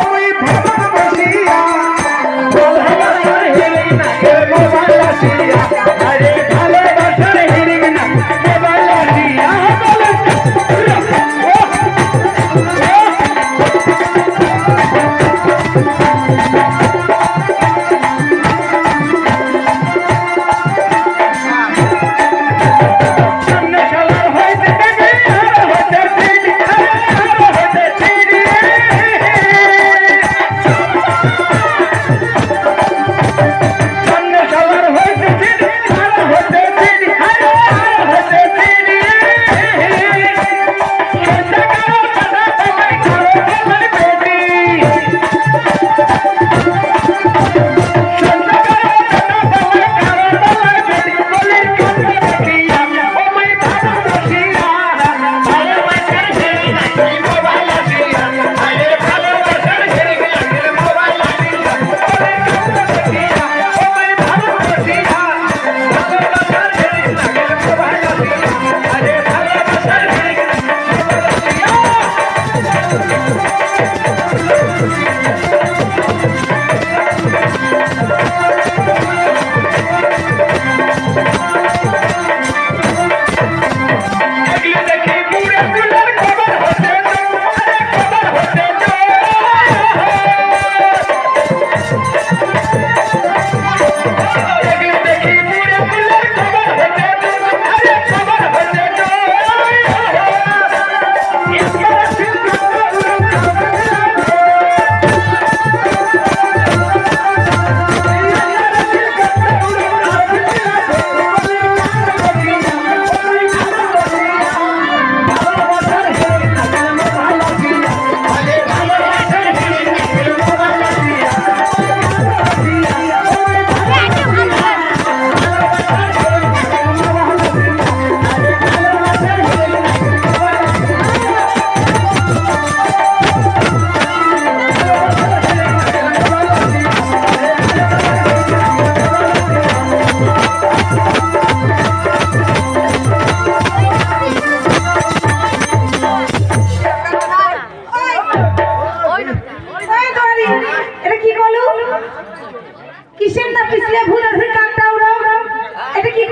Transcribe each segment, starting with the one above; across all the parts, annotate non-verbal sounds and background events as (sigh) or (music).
ওই ভাষা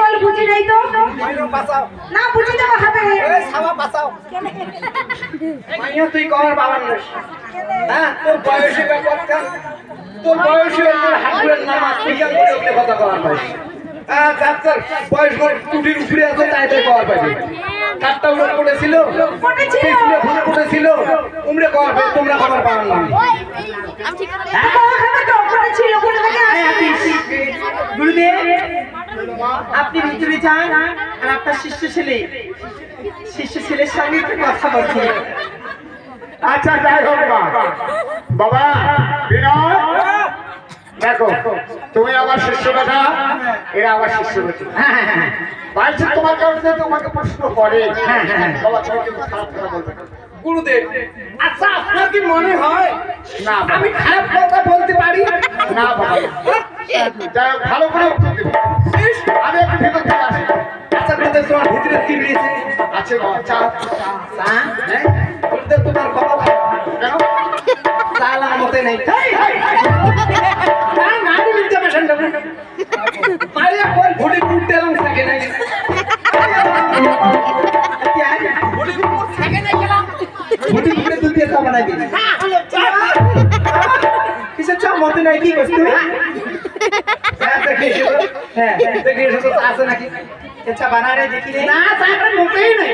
করলু বুঝি নাই তো? না বুঝি। মাইয়া তুই কর বাবার হ্যাঁ তোর বয়সে ব্যাপারটা তোর বয়সে তোর হাতুড়ের নামাজ তুই কেন করে ওকে কথা করার পাইস হ্যাঁ বয়স করে টুটির উপরে আছে তাই তাই করার পাইবি। উড়ে পড়েছিল উমরে তোমরা করার পাওয়ার না। আপনি ভিতরে যান আর আপনার শিষ্য ছেলে। শিষ্য ছেলের সঙ্গে একটু কথা বলছি আচ্ছা যাই হোক বাবা বিনয় দেখো তুমি আমার শিষ্য বেটা এরা আমার শিষ্য বেটা বলছি তোমার কাছে তোমাকে প্রশ্ন করে। বাবা তুমি খারাপ কথা বলবে। গুরুদেব আচ্ছা আপনার কি মনে হয় না আমি খারাপ কথা বলতে পারি? না বাবা। যাই হোক, ভালো করে উত্তর দেবে। আমি একটু ভেতর থেকে আসি। আচ্ছা গুরুদেব তোমার ভিতরে কি রয়েছে? আছে বাবা চা। চা? হ্যাঁ? গুরুদেব তোমার খবর? কেন? চা মতে নেই। মারিয়া কই ভুড়ি কুটতে এলাম থাকে নাই? ভুড়ি কুট থাকে নাই গেলাম ভুড়ি কুটে দুধ দিয়ে চা মতে নাই কি করছিস তুই চা দেখে এসো তো। হ্যাঁ আছে নাকি বানারে দেখি না মোটেই নাই।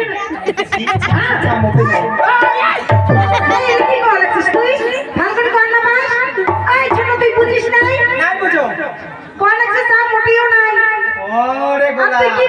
চা নাই।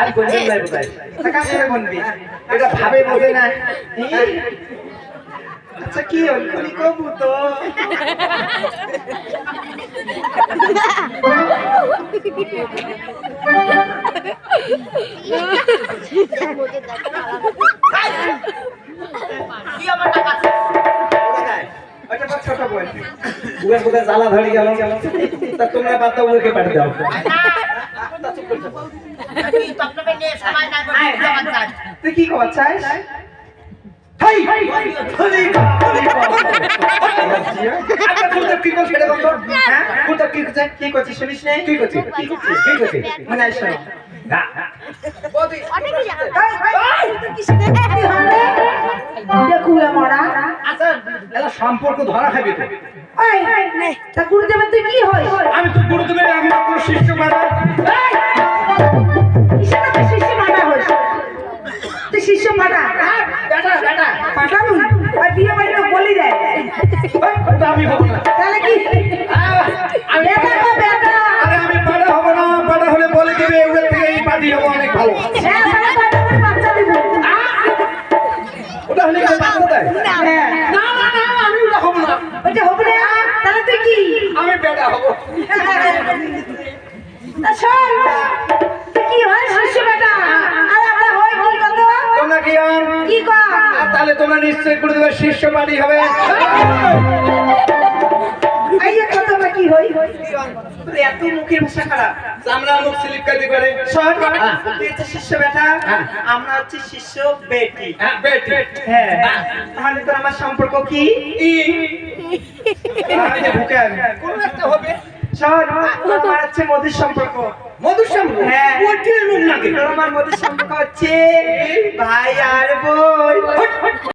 আর আর বলবেন না বোধহয়। তা কার বলবি? এটা ভাবে বোঝে না। আচ্ছা কি কবু তো ছোট জ্বালা ধরে গেল? তা তোমরা দাও বুয়েকে পাঠিয়ে দাও। তুই কি খবর করছিস শুনিস করছিস করছিস করছিস মনে সম্পর্ক ধরা খাবি তো তুই কি হয় আমি তো গুরুদেবের আমি মাত্র শিষ্য মারা শিষ্য বিয়ে বাড়িতে বলি দেয় আমি হব না তাহলে কি বেটা গো বেটা আরে আমি পাড়া হব না পাড়া হলে বলে দেবে ওদের থেকে এই পার্টি হব অনেক ভালো তাহলে বাচ্চা করে বাচ্চা দিব ওটা হলে কেউ বাচ্চা দেয় না না না আমি ওটা হব না। ওইটা হবে না? তাহলে তুই কি আমি বেটা হব। (laughs) তোমরা নিশ্চয়ই গুরুদেবের শিষ্য পার্টি হবে। এত মুখের ভাষা খারাপ। চামড়া মুখ স্লিপ কাটি করে শোন হ্যাঁ। তুই হচ্ছে শিষ্য বেটা হ্যাঁ। আমরা হচ্ছে শিষ্য বেটি। হ্যাঁ বেটি। হ্যাঁ। তাহলে তোর আমার সম্পর্ক কি? কোন একটা হবে। শোন আমার হচ্ছে মধুর সম্পর্ক। হ্যাঁ। মুখ নাকি তোর আমার মধুর সম্পর্ক হচ্ছে ভাই আর বই